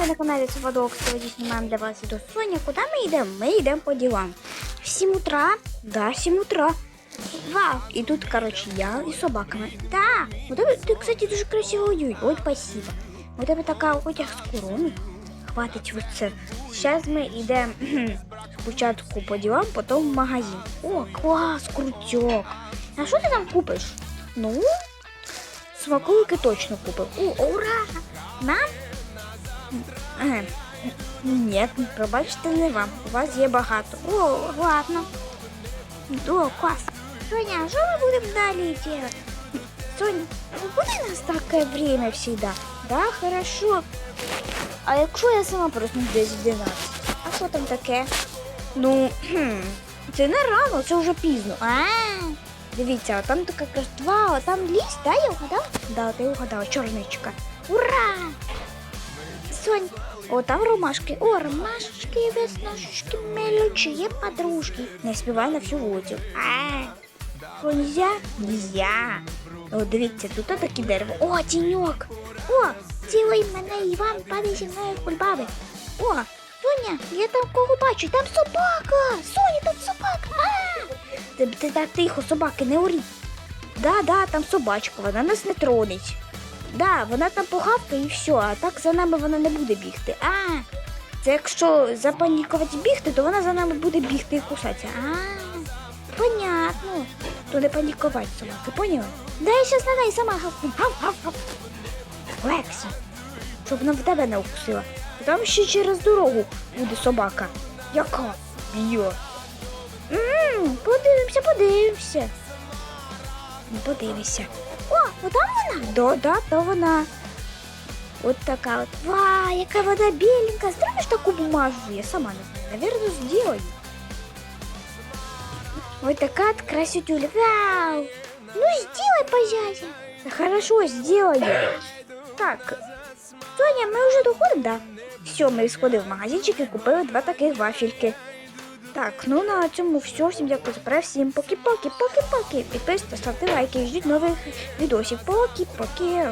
ви на каналі Савадок. Сьогодні знімаємо для вас відео. Соня, куди ми йдемо? Ми йдемо по ділам. В 7 утра, да, 7 утра. Вау, і тут, коротше, я і собаками. Да, у тебе, ти, кстати, дуже красиво одюй. Ой, спасибо. У тебе така одяг з корони. Хватить ось це. Зараз ми йдемо спочатку по ділам, потім в магазин. О, клас, крутяк. А що ти там купиш? Ну, смаколики точно купив. О, ура! Нам? Е, Ні, пробачте не вам. У вас є багато. О, ладно. О, клас. Соня, а що ми будемо далі робити? Соня, буде у нас таке время всегда? Да, хорошо. А якщо я сама проснусь десь в 12? А що там таке? Ну, кхм, це не рано, це вже пізно. А, дивіться, а там така картва, а там ліс, да, я вгадав? Да, ти вгадала, чорничка. Ура! Сонь, о, там ромашки. О, ромашечки, веснушечки, мелючі, подружки. Не співай на всю вулицю. А, що, нельзя? Нельзя. О, дивіться, тут таке дерево. О, тіньок. О, цілий мене Іван, падай зі мною кульбаби. О, Соня, я там кого бачу, там собака. Соня, там собака. А! Ти, ти так тихо, собаки, не оріть. Да, да, там собачка, вона нас не тронеть. Да, вона там погавкає і все, а так за нами вона не буде бігти. А, це якщо запанікувати бігти, то вона за нами буде бігти і кусатися. А, понятно. То не панікувати собаки, поняла? Да я щас на неї сама гавкну. Гав, гав, гав. Лексі, щоб вона в тебе не укусила. Там ще через дорогу буде собака. Яка? Б'є. М, Подивимося, подивимося. Ну, Подивися. О, отам вона? Да, да, то вона. От така от. Ва, яка вона біленька. Зробиш таку бумажу? Я сама не знаю. Наверное, сделаю. Ой, така от красотуля. Вау. Ну, сделай, пожалуйста. Хорошо, сделаю. Так, Соня, ми вже доходимо, да? Все, ми сходили в магазинчик і купили два таких вафельки. Так, ну на цьому все. Всім дякую за перегляд. Всім поки-поки, поки-поки. Підписуйтесь, ставте лайки, ждіть нових відосів. Поки-поки.